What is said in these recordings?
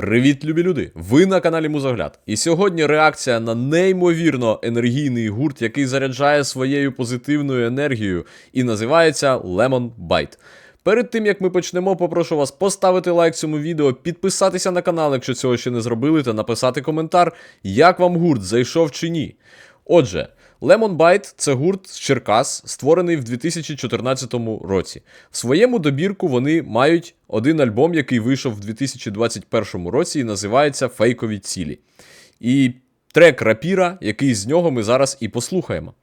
Привіт, любі люди! Ви на каналі Музогляд. І сьогодні реакція на неймовірно енергійний гурт, який заряджає своєю позитивною енергією і називається Lemon Bite. Перед тим як ми почнемо, попрошу вас поставити лайк цьому відео, підписатися на канал, якщо цього ще не зробили, та написати коментар, як вам гурт зайшов чи ні. Отже, Lemon Bite – це гурт з Черкас, створений в 2014 році. В своєму добірку вони мають один альбом, який вийшов в 2021 році і називається Фейкові цілі. І трек рапіра, який з нього ми зараз і послухаємо.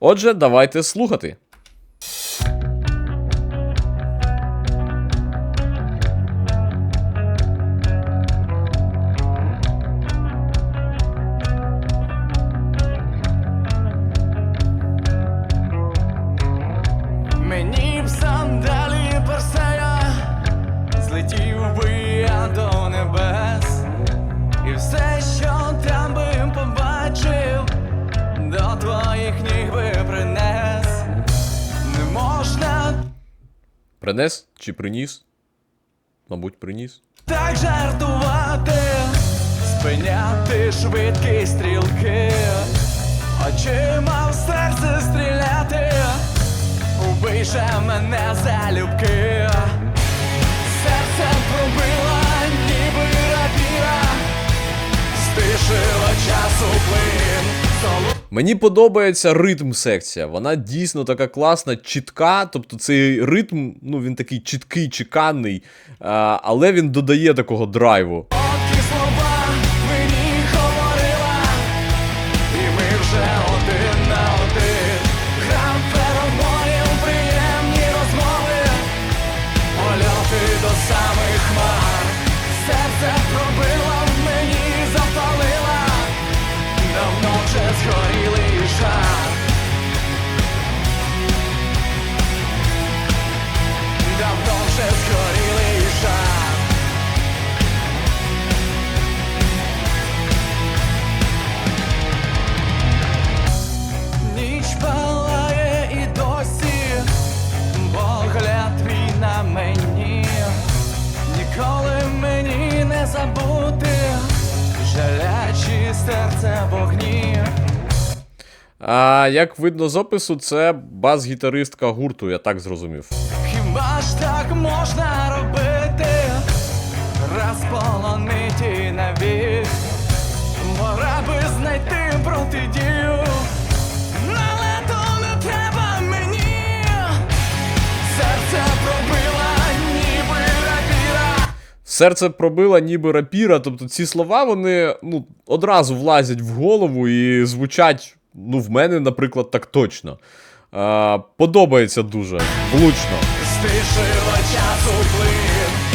Отже, давайте слухати. Принес чи приніс? Мабуть, приніс. так жартувати, спиняти швидкі стрілки, очима в серце стріляти, убий же мене залюбки. Серце пробила, ніби рапіра, стишила часу плин. Мені подобається ритм секція. Вона дійсно така класна, чітка. Тобто цей ритм, ну він такий чіткий, чеканний, але він додає такого драйву. А як видно з опису, це бас-гітаристка гурту, я так зрозумів. Хіба ж так можна робити? Раз полониті навік, пора би знайти протидію. Але то не треба мені, серце пробила, ніби рапіра. Серце пробила ніби рапіра, тобто ці слова вони ну, одразу влазять в голову і звучать, ну, в мене, наприклад, так точно. Е, подобається дуже влучно. Стишила часу плин,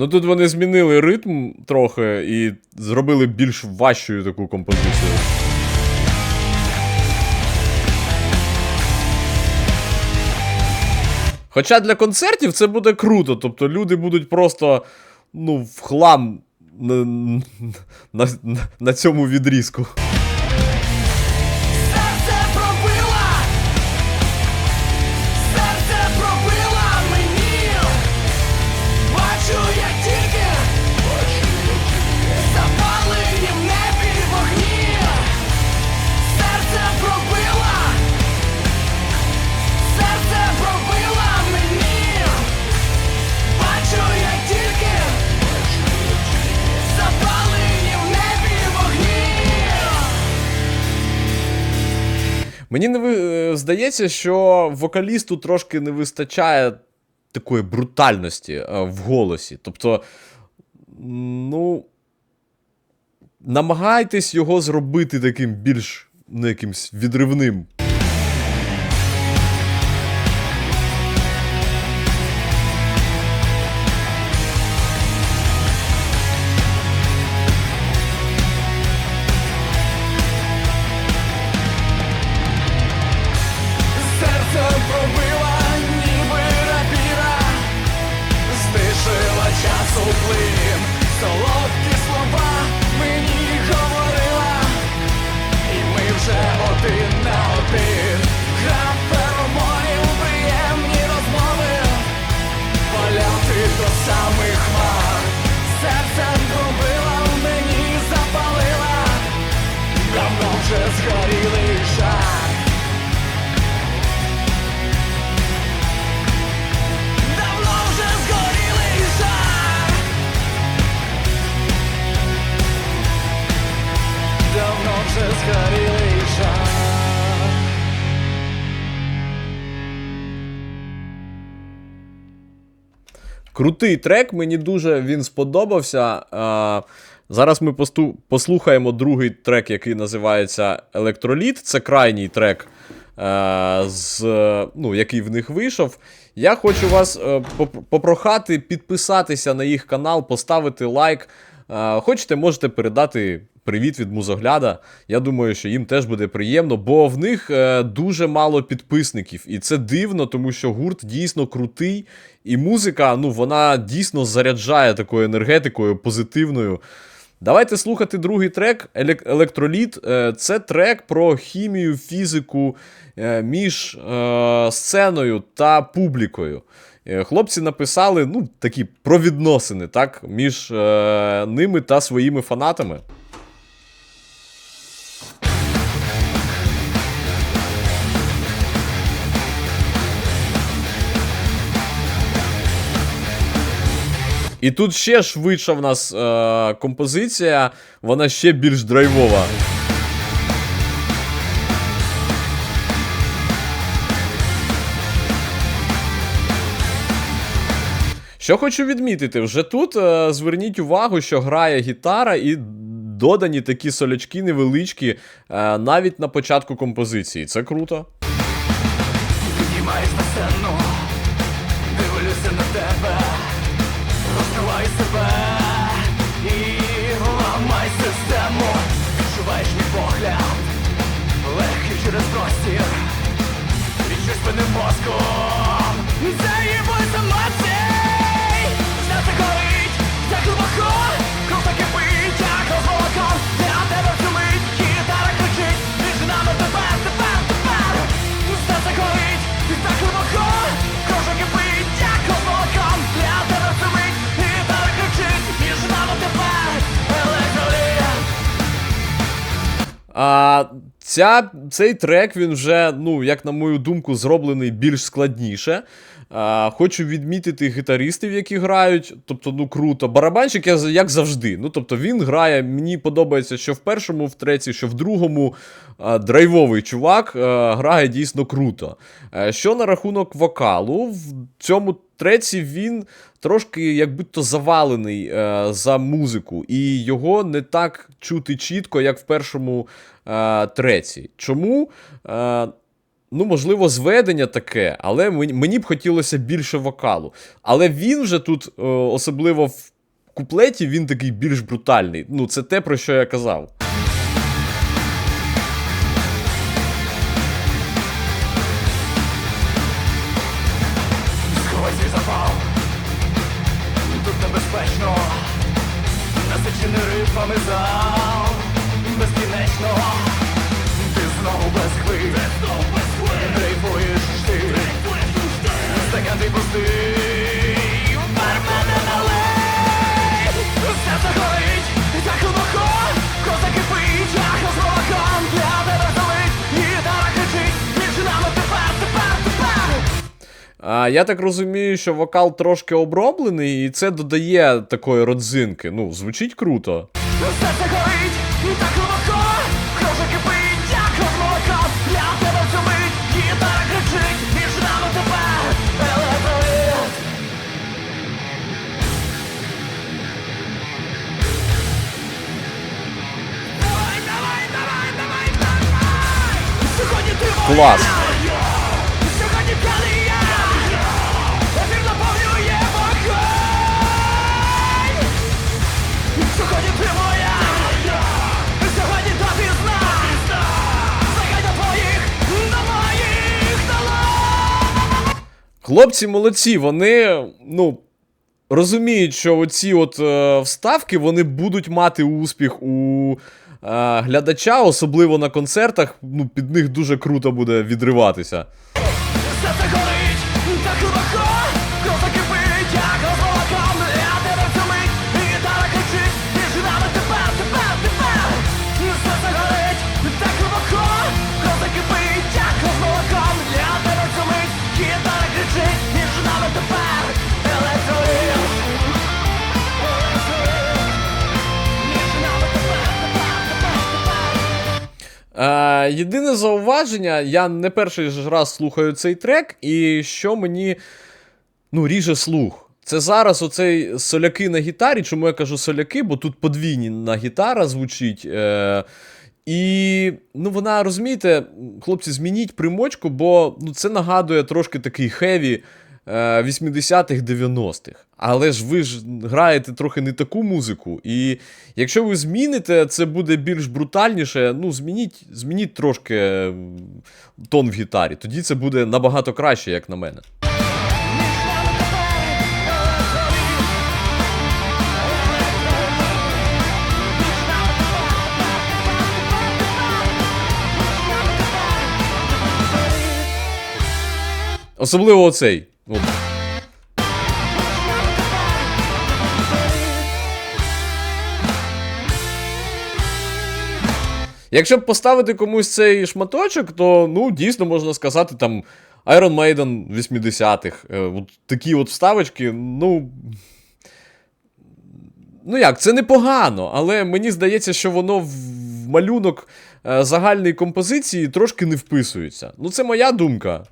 Ну тут вони змінили ритм трохи і зробили більш важчою таку композицію. Хоча для концертів це буде круто, тобто люди будуть просто ну, в хлам на, на, на, на цьому відрізку. Мені не ви... е, здається, що вокалісту трошки не вистачає такої брутальності е, в голосі. Тобто, ну. Намагайтесь його зробити таким більш ну, якимсь відривним. Крутий трек, мені дуже він сподобався. А, зараз ми посту- послухаємо другий трек, який називається Електроліт. Це крайній трек, е, з, ну, який в них вийшов. Я хочу вас е, попрохати підписатися на їх канал, поставити лайк. Е, Хочете, можете передати привіт від музогляда. Я думаю, що їм теж буде приємно, бо в них е, дуже мало підписників. І це дивно, тому що гурт дійсно крутий. І музика, ну, вона дійсно заряджає такою енергетикою позитивною. Давайте слухати другий трек Електроліт. Е, Це трек про хімію, фізику е, між е, сценою та публікою. Хлопці написали ну, такі про відносини так, між ними та своїми фанатами. І тут ще швидша в нас е, композиція, вона ще більш драйвова. Що хочу відмітити, вже тут е, зверніть увагу, що грає гітара і додані такі солячки невеличкі е, навіть на початку композиції. Це круто. Піднімаєш на сцену, через простір, відчуй спинним мозком, заїбуй за емоцій, серце горить, так глибоко, кров так кипить, як розмолоком, для тебе всю мить, гітара кричить, між нами тепер, тепер, тепер, серце горить, так глибоко, кров так кипить, як розмолоком, для тебе всю мить, гітара кричить, між нами тепер, електроліт. А ця, цей трек він вже, ну, як на мою думку, зроблений більш складніше. А, хочу відмітити гітаристів, які грають. Тобто, ну круто. Барабанщик, як завжди. Ну, тобто, він грає. Мені подобається, що в першому, в третій, що в другому. А, драйвовий чувак а, грає дійсно круто. Е, що на рахунок вокалу, в цьому треці він трошки як будто завалений е, за музику, і його не так чути чітко, як в першому е, треці. Чому? Е, Ну, можливо, зведення таке, але мені б хотілося більше вокалу. Але він вже тут, е, особливо в куплеті, він такий більш брутальний. Ну, це те, про що я казав. А, я так розумію, що вокал трошки оброблений, і це додає такої родзинки. Ну, звучить круто. Серце горить, і так глибоко, кров кипить, як розмолоко, для тебе всю мить, гітара кричить, між нами тепер електроліт. Давай, давай, давай, давай, давай! Сьогодні ти! Клас. Хлопці молодці, вони, ну. розуміють, що оці от е, вставки вони будуть мати успіх у е, глядача, особливо на концертах. Ну, під них дуже круто буде відриватися. Єдине зауваження, я не перший ж раз слухаю цей трек, і що мені ну, ріже слух. Це зараз оцей соляки на гітарі. Чому я кажу соляки? Бо тут подвійна гітара звучить. Е, і ну, вона, розумієте, хлопці, змініть примочку, бо ну, це нагадує трошки такий хеві 80-х, 90-х. Але ж ви ж граєте трохи не таку музику. І якщо ви зміните, це буде більш брутальніше. Ну, змініть, змініть трошки е, тон в гітарі. Тоді це буде набагато краще, як на мене. Особливо оцей. От. Якщо б поставити комусь цей шматочок, то ну, дійсно можна сказати там Iron Maiden 80-х. Е, от такі от вставочки, ну. Ну як, це непогано, але мені здається, що воно в в малюнок е, загальної композиції трошки не вписується. Ну, це моя думка.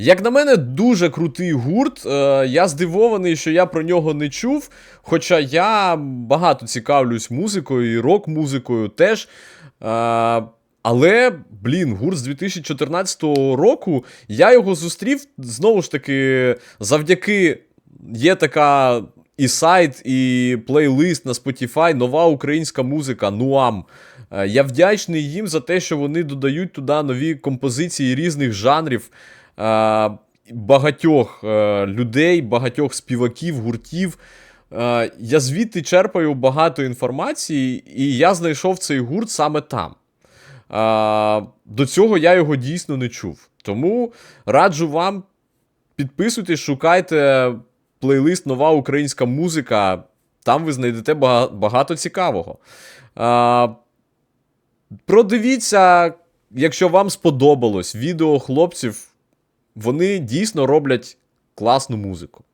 Як на мене, дуже крутий гурт. Е, я здивований, що я про нього не чув. Хоча я багато цікавлюсь музикою і рок-музикою теж. Е, але, блін, гурт з 2014 року я його зустрів знову ж таки завдяки є така і сайт, і плейлист на Spotify, нова українська музика, Нуам. Е, Я вдячний їм за те, що вони додають туди нові композиції різних жанрів, багатьох е, людей, багатьох співаків, гуртів. Е, Я звідти черпаю багато інформації, і я знайшов цей гурт саме там. До цього я його дійсно не чув. Тому раджу вам підписуйтесь, шукайте плейлист Нова українська музика. Там ви знайдете багато цікавого. Продивіться, якщо вам сподобалось відео хлопців, вони дійсно роблять класну музику.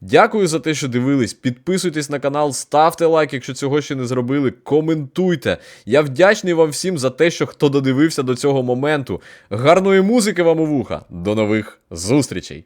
Дякую за те, що дивились. Підписуйтесь на канал, ставте лайк, якщо цього ще не зробили. Коментуйте. Я вдячний вам всім за те, що хто додивився до цього моменту. Гарної музики вам у вуха. До нових зустрічей!